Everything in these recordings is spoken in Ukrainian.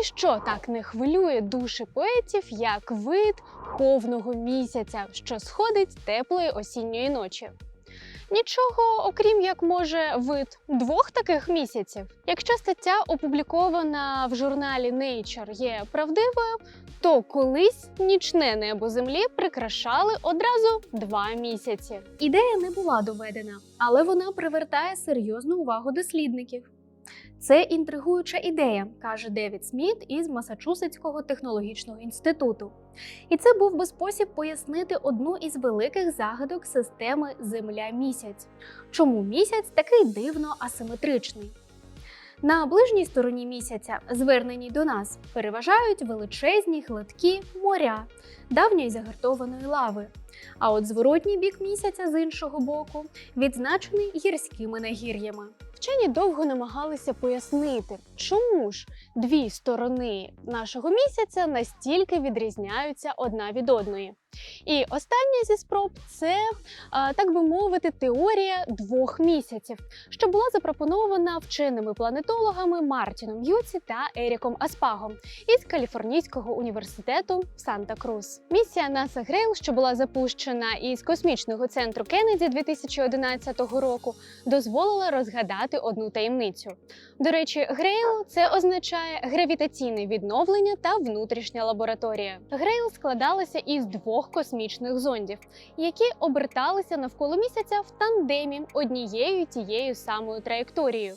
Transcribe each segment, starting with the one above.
ніщо так не хвилює душі поетів, як вид повного місяця, що сходить теплої осінньої ночі. Нічого, окрім як може вид двох таких місяців. Якщо стаття опублікована в журналі Nature є правдивою, то колись нічне небо землі прикрашали одразу два місяці. Ідея не була доведена, але вона привертає серйозну увагу дослідників. Це інтригуюча ідея, каже Девід Сміт із Масачусетського технологічного інституту. І це був би спосіб пояснити одну із великих загадок системи Земля-місяць. Чому місяць такий дивно асиметричний? На ближній стороні місяця, зверненій до нас, переважають величезні гладкі моря давньої загартованої лави. А от зворотній бік місяця з іншого боку відзначений гірськими нагір'ями. Вчені довго намагалися пояснити, чому ж дві сторони нашого місяця настільки відрізняються одна від одної. І остання зі спроб це, так би мовити, теорія двох місяців, що була запропонована вченими планетологами Мартіном Юці та Еріком Аспагом із Каліфорнійського університету Санта-Крус. Місія НАСА Грейл, що була запущена із космічного центру Кеннеді 2011 року, дозволила розгадати одну таємницю. До речі, Грейл це означає гравітаційне відновлення та внутрішня лабораторія. Грейл складалася із двох космічних зондів, які оберталися навколо місяця в тандемі однією тією самою траєкторією.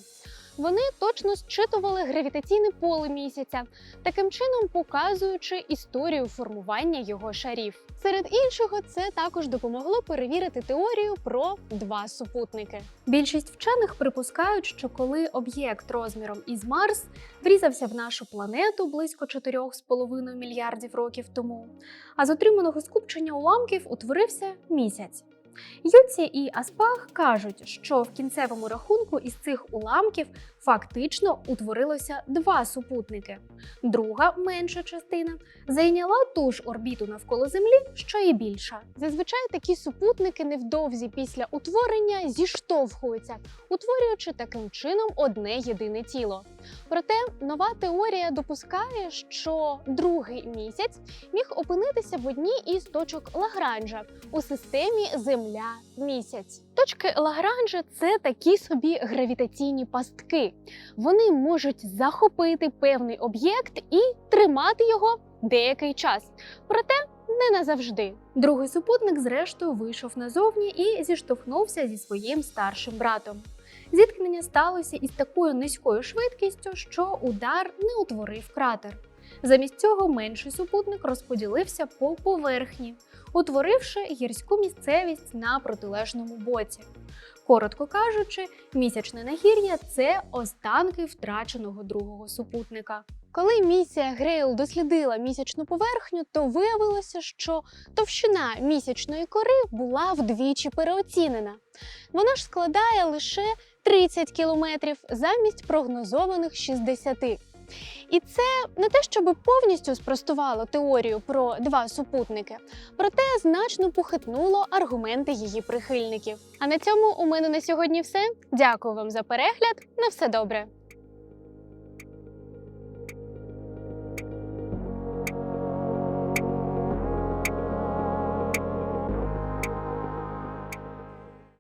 Вони точно зчитували гравітаційне поле місяця, таким чином показуючи історію формування його шарів. Серед іншого, це також допомогло перевірити теорію про два супутники. Більшість вчених припускають, що коли об'єкт розміром із Марс врізався в нашу планету близько 4,5 мільярдів років тому, а з отриманого скупчення уламків утворився місяць. Юці і Аспах кажуть, що в кінцевому рахунку із цих уламків фактично утворилося два супутники. Друга, менша частина, зайняла ту ж орбіту навколо Землі, що і більша. Зазвичай такі супутники невдовзі після утворення зіштовхуються, утворюючи таким чином одне єдине тіло. Проте нова теорія допускає, що другий місяць міг опинитися в одній із точок Лагранжа у системі Земля-місяць. Точки Лагранжа це такі собі гравітаційні пастки. Вони можуть захопити певний об'єкт і тримати його деякий час. Проте не назавжди. Другий супутник, зрештою, вийшов назовні і зіштовхнувся зі своїм старшим братом. Зіткнення сталося із такою низькою швидкістю, що удар не утворив кратер. Замість цього менший супутник розподілився по поверхні, утворивши гірську місцевість на протилежному боці. Коротко кажучи, місячне нагір'я це останки втраченого другого супутника. Коли місія Грейл дослідила місячну поверхню, то виявилося, що товщина місячної кори була вдвічі переоцінена. Вона ж складає лише 30 кілометрів замість прогнозованих 60. І це не те, щоб повністю спростувало теорію про два супутники, проте значно похитнуло аргументи її прихильників. А на цьому у мене на сьогодні все. Дякую вам за перегляд. На все добре.